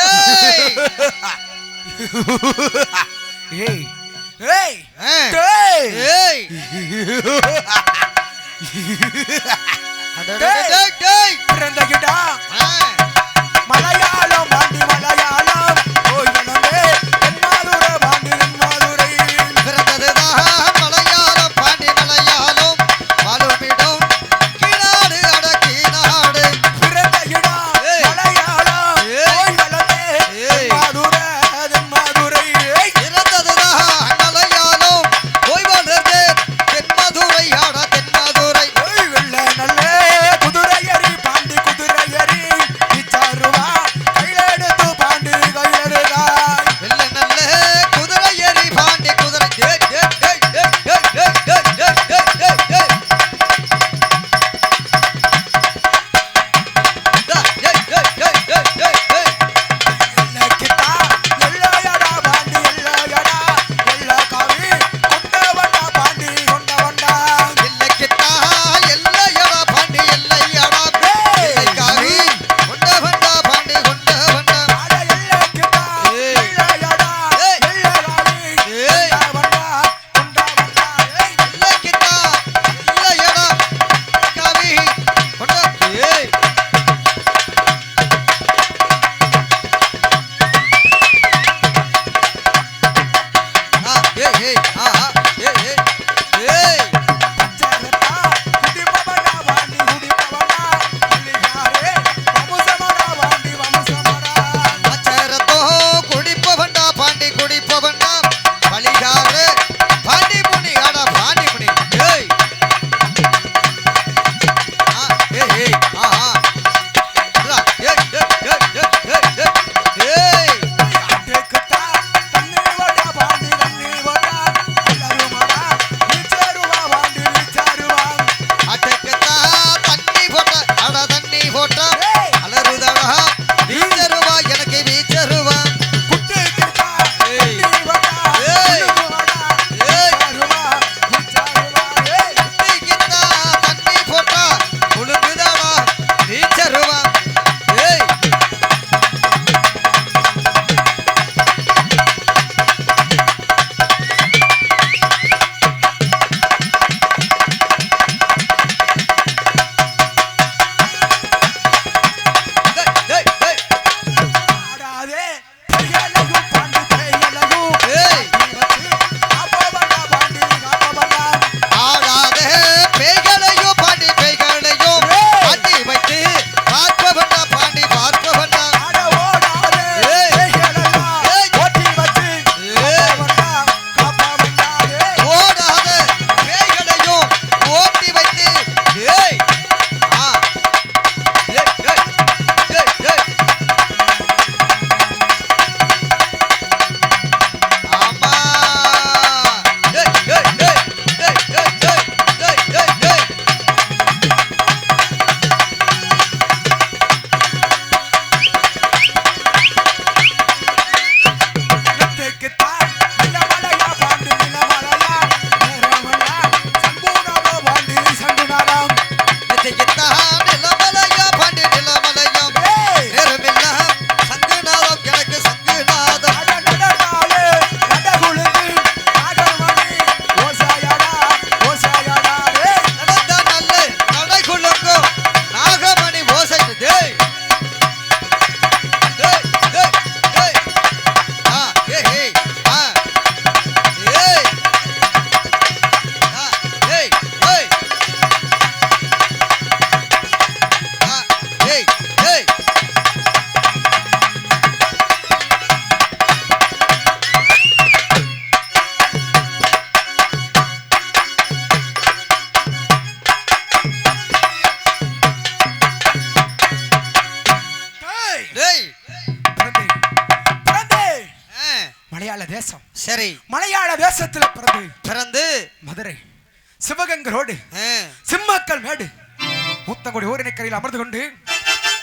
ஏய் ஏய் ஏய் மலையாளம் பிறந்து மதுரை சிவகங்கை ரோடு சிம்மாக்கள் மேடு ஊத்தங்குடி ஊரணிக்கரையில் அமர்ந்து கொண்டு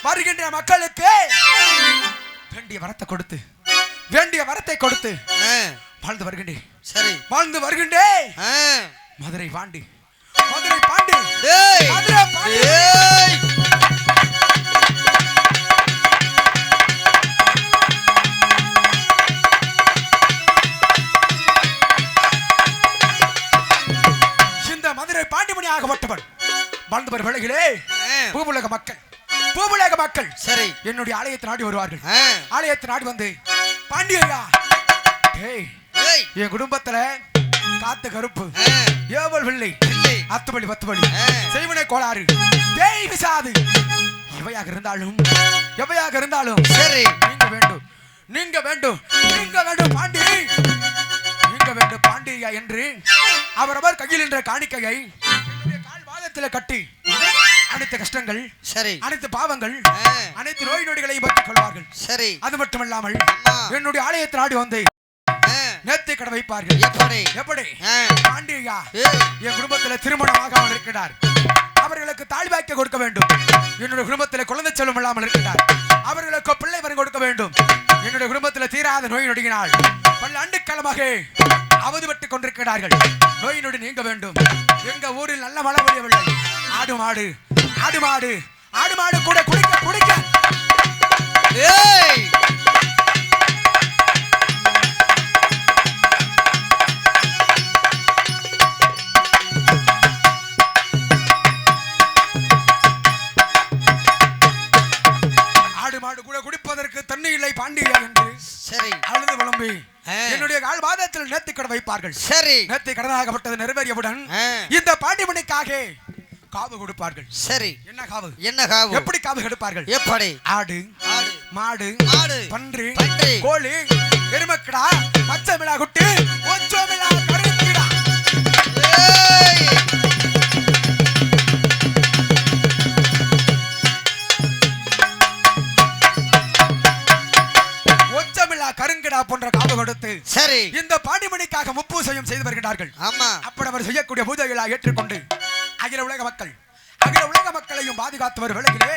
வருகின்ற மக்களுக்கு வேண்டிய வரத்தை கொடுத்து வேண்டிய வரத்தை கொடுத்து வாழ்ந்து வருகின்றேன். சரி. வாழ்ந்து வருகின்றே மதுரை பாண்டி மதுரை பாண்டி மதுரை பாண்டி. ஆகப்பட்டவன் வாழ்ந்தவர் ஆ. பூவுலக மக்கள் பூவுலக மக்கள் சரி. என்னுடைய ஆலயத்தை நாடி வருவார்கள். ஆலயத்தை நாடி வந்து பாண்டியா என் குடும்பத்துல காத்து கருப்பு. ஏவல் வெள்ளை. அத்துப்படி பத்துப்படி ஆ. செய்வனை கோளாறு. தேய் விசாது. எவையாக இருந்தாலும் எவையாக இருந்தாலும் சரி. நீங்க வேண்டும். நீங்க வேண்டும். நீங்க வேண்டும் பாண்டி. நீங்க வேண்டும் பாண்டியா என்று அவரவர் கையில் என்ற காணிக்கையை பாதத்தில் கட்டி அனைத்து கஷ்டங்கள் சரி. அனைத்து பாவங்கள். அனைத்து நோய் நொடிகளையும் பற்றிக் கொள்வார்கள் சரி. அது மட்டுமல்லாமல். என்னுடைய ஆலயத்தை நாடி வந்து. நேர்த்தி கடை வைப்பார்கள். எப்படி? எப்படி? ஆ. பாண்டியா ஏய் என் குடும்பத்தில் திருமணம் ஆகாமல் இருக்கிறார். அவர்களுக்கு தாலி வாய்க்க கொடுக்க வேண்டும். என்னுடைய குடும்பத்தில் குழந்தை செல்வம் இல்லாமல் இருக்கிறார். அவர்களுக்கு பிள்ளை வரம் கொடுக்க வேண்டும். என்னுடைய குடும்பத்தில் தீராத நோய் நொடியினால். பல ஆண்டுக்காலமாக அவதிப்பட்டுக் கொண்டிருக்கிறார்கள். நோய் நொடி நீங்க வேண்டும். எங்க ஊரில் நல்ல மழை முடியவில்லை ஆடு மாடு ஆடு மாடு ஆடு மாடு கூட குடிக்க குடிக்க. ஏய்! என்னுடைய கால் பாதத்தில் நேர்த்தி கடை வைப்பார்கள். சரி. நேர்த்தி கடனாகப்பட்டது நிறைவேறியவுடன். இந்த பாண்டிமணிக்காக காவு கொடுப்பார்கள். சரி. என்ன காவு? என்ன காவு? எப்படி காவு கொடுப்பார்கள்? எப்படி? ஆடு ஆடு. மாடு மாடு. பன்றி பன்றி. கோழி எருமக்கிடா பச்சைமிளா குட்டி ஒச்சமிளா கருங்கிடா ஏய். கொடுத்து சரி. இந்த பாண்டிமணிக்காக முப்பூசையும் செய்து வருகிறார்கள். ஆமா. அப்படி அவர் செய்யக்கூடிய பூஜைகளை ஏற்றுக்கொண்டு அகில உலக மக்கள் அகில உலக மக்களையும் பாதுகாத்து வரும் வேளையிலே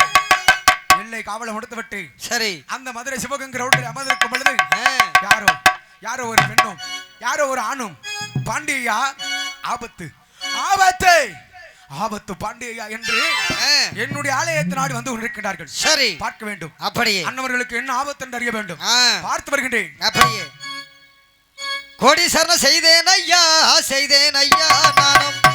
எல்லை காவலம் எடுத்துவிட்டு சரி. அந்த மதுரை சிவகங்கை ரோட்டில் அமர்ந்திருக்கும் பொழுது. யாரோ யாரோ ஒரு பெண்ணும் யாரோ ஒரு ஆணும் பாண்டியா ஆபத்து ஆபத்து ஆபத்து பாண்டியா என்று. என்னுடைய ஆலயத்தை நாடு வந்து கொண்டிருக்கிறார்கள். சரி. பார்க்க வேண்டும். அப்படியே. அன்னவர்களுக்கு என்ன ஆபத்து என்று அறிய வேண்டும். பார்த்து வருகின்றேன். அப்படியே. கோடீஸ்வரனை செய்தேன் ஐயா செய்தேன் ஐயா நானும்.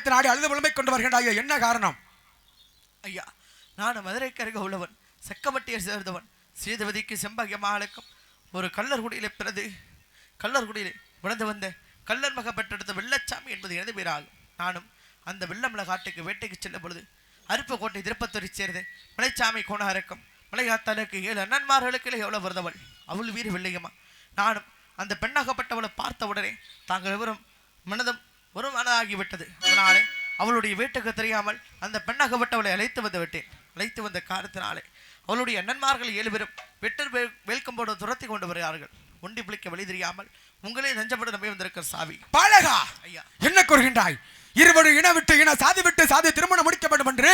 ஆலயத்தின் ஆடி அழுது புலமை கொண்டு வருகின்றாயோ என்ன காரணம்? ஐயா நான் மதுரைக்கருக உள்ளவன் செக்கமட்டியை சேர்ந்தவன் சீதவதிக்கு செம்பகிய மகளுக்கும் ஒரு கள்ளர் குடியிலே பிறந்து கள்ளர் குடியிலே வந்த கல்லர் மக பெற்றெடுத்த வெள்ளச்சாமி என்பது எனது பேராகும். நானும் அந்த வெள்ளமல காட்டுக்கு வேட்டைக்கு செல்லும் பொழுது அருப்புக்கோட்டை திருப்பத்தூரை சேர்ந்த மலைச்சாமி கோணாருக்கும் மலையாத்தாளுக்கு ஏழு அண்ணன்மார்களுக்கு எவ்வளவு வருதவள் அவள் வீர வெள்ளையம்மா. நானும் அந்த பெண்ணாகப்பட்டவளை பார்த்த உடனே தாங்கள் எவரும் மனதும் ஒரு மனதாகிவிட்டது அதனாலே அவளுடைய வீட்டுக்கு தெரியாமல் அந்த பெண்ணாகப்பட்டவளை அழைத்து வந்து விட்டேன். அழைத்து வந்த காரணத்தினாலே அவளுடைய அண்ணன்மார்கள் ஏழு பேரும் வெட்டர் வேல்கம் போட துரத்தி கொண்டு வருகிறார்கள். ஒண்டி பிழைக்க வழி தெரியாமல் உங்களே நஞ்சப்பட நம்பி வந்திருக்கிற சாவி. பாலகா! ஐயா. என்ன கூறுகின்றாய்? இருவரு இன விட்டு இன சாதி விட்டு சாதி திருமணம் முடிக்க வேண்டும் என்று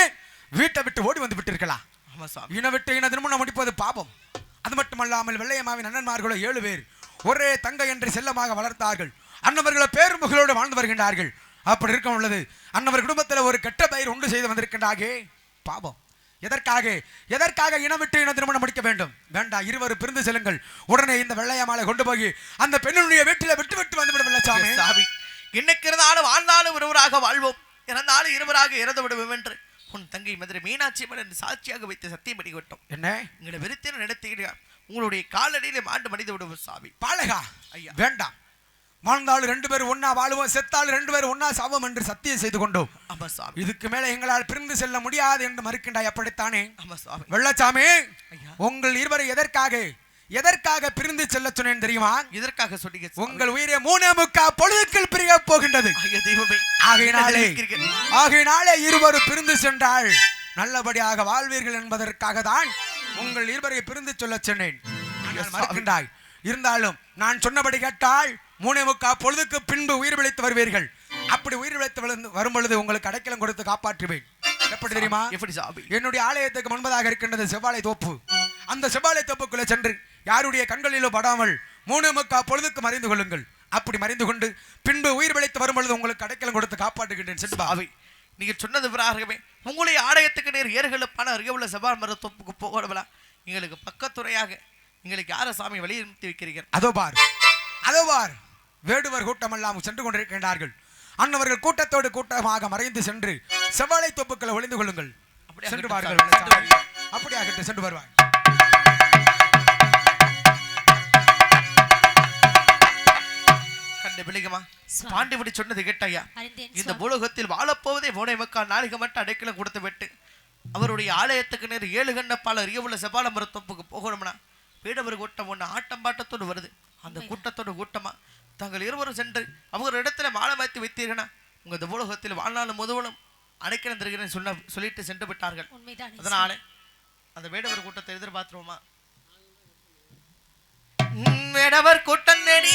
வீட்டை விட்டு ஓடி வந்து விட்டிருக்கலாம் ஆமா சாமி. இன விட்டு இன திருமணம் முடிப்பது பாபம். அது மட்டுமல்லாமல் வெள்ளையம்மாவின் அண்ணன்மார்களோ ஏழு பேர் ஒரே தங்கை என்று செல்லமாக வளர்த்தார்கள். அன்னவர்களோ பேரும் புகழோடு வாழ்ந்து வருகின்றார்கள். அப்படி இருக்க உள்ளது. அன்னவர் குடும்பத்தில் ஒரு கெட்ட பெயர் உண்டு செய்து வந்திருக்கின்றாகே. பாபம் எதற்காக? எதற்காக இனம் விட்டு இன திருமணம் முடிக்க வேண்டும்? வேண்டாம் இருவர் பிரிந்து செல்லுங்கள். உடனே இந்த வெள்ளையம்மாளை கொண்டு போய் அந்த பெண்ணுடைய வீட்டில் விட்டு விட்டு வந்துவிடும் வெள்ளச்சாமி சாமி. இன்னைக்கு இருந்தாலும் வாழ்ந்தாலும் ஒருவராக வாழ்வோம். இறந்தாலும் இருவராக இறந்து விடுவோம் என்று. உன் தங்கை மதுரை மீனாட்சி அம்மன் என்று சாட்சியாக வைத்து சத்தியம் விட்டோம் என்ன? எங்களை வெறுத்தின நடத்துகிறார் உங்களுடைய காலடியிலே மாண்டு மனித விடுவோம் சாமி. பாலகா? ஐயா. வேண்டாம். வாழ்ந்தாலும் ரெண்டு பேரும் ஒண்ணா வாழுவோம் செத்தாலும் ரெண்டு பேரும் ஒண்ணா சாவோம் என்று சத்தியம் செய்து கொண்டோம். ஆமா சாமி. இதுக்கு மேல எங்களால் பிரிந்து செல்ல முடியாது என்று மறுக்கின்றாய் அப்படித்தானே? ஆமா சாமி. வெள்ளச்சாமி. உங்கள் இருவரை எதற்காக எதற்காக பிரிந்து செல்ல சொன்னேன் தெரியுமா? சொன்னீங்க சாமி. உங்கள் உயிரை மூணே முக்கா பொழுதுக்குள் பிரிய போகின்றது. ஆகையினாலே? ஆகையினாலே இருவரும் பிரிந்து சென்றால் நல்லபடியாக வாழ்வீர்கள் என்பதற்காக தான் உங்கள் இருவரை பிரிந்து சொல்லச் சொன்னேன். மறுக்கின்றாய். இருந்தாலும் நான் சொன்னபடி கேட்டால் மூணே முக்கா பொழுதுக்கு பின்பு உயிர் பிழைத்து வருவீர்கள். அப்படி உயிர் விழுந்து வரும் பொழுது உங்களுக்கு அடைக்கலம் கொடுத்து காப்பாற்றுவேன். எப்படி தெரியுமா? எப்படி சாமி? என்னுடைய ஆலயத்துக்கு முன்பதாக இருக்கின்றது செவ்வாழை தோப்பு. அந்த செவ்வாழை தோப்புக்குள்ளே சென்று யாருடைய கண்களிலோ படாமல் மூணு முக்கா பொழுதுக்கு மறைந்து கொள்ளுங்கள். அப்படி மறைந்து கொண்டு பின்பு உயிர் விளைத்து வரும் பொழுது உங்களுக்கு அடைக்கலம் கொடுத்து காப்பாற்றுகின்றேன். சென்று வா. சாமி நீங்க சொன்னது பிறகுமே உங்களுடைய ஆலயத்துக்கு நேர் ஏறுகளை பணம் அருகே உள்ள செவ்வாய் மரத்தொப்புக்கு போகணும்ல. எங்களுக்கு பக்கத்துறையாக எங்களுக்கு யார சாமி வலியுறுத்தி வைக்கிறீர்கள்? அதோ பார். அதோ பார். வேடுவர் கூட்டமெல்லாம் சென்று கொண்டிருக்கின்றார்கள். அன்னவர்கள் கூட்டத்தோடு கூட்டமாக மறைந்து சென்று செவ்வாழை தோப்புக்களை ஒளிந்து கொள்ளுங்கள். அப்படியே சென்று சென்று வருவார். சுவாமி. பாண்டிபடி சொன்னது கேட்டாயா இந்த. பூலோகத்தில் வாழப்போவதே மூனை மக்கள் நாளிகை மட்டும் அடைக்கலம் கொடுத்து விட்டு அவருடைய ஆலயத்துக்கு நேர் ஏழு கண்ட பல உள்ள செவ்வாழ மரத்தொப்புக்கு போகணும்னா வீடவர் கூட்டம் ஒன்று ஆட்டம் பாட்டத்தோடு வருது. அந்த கூட்டத்தோட கூட்டமா தாங்கள் இருவரும் சென்று அவங்க இடத்துல மாலை மாற்றி வைத்தீர்களா? உங்க இந்த பூலோகத்தில் வாழ்நாள் முதுவலும் அடைக்கலம் தருகிறேன் சொன்ன சொல்லிட்டு சென்று விட்டார்கள். அதனால அந்த வேடவர் கூட்டத்தை எதிர்பார்த்துருவோமா? வேடவர் கூட்டம் தேடி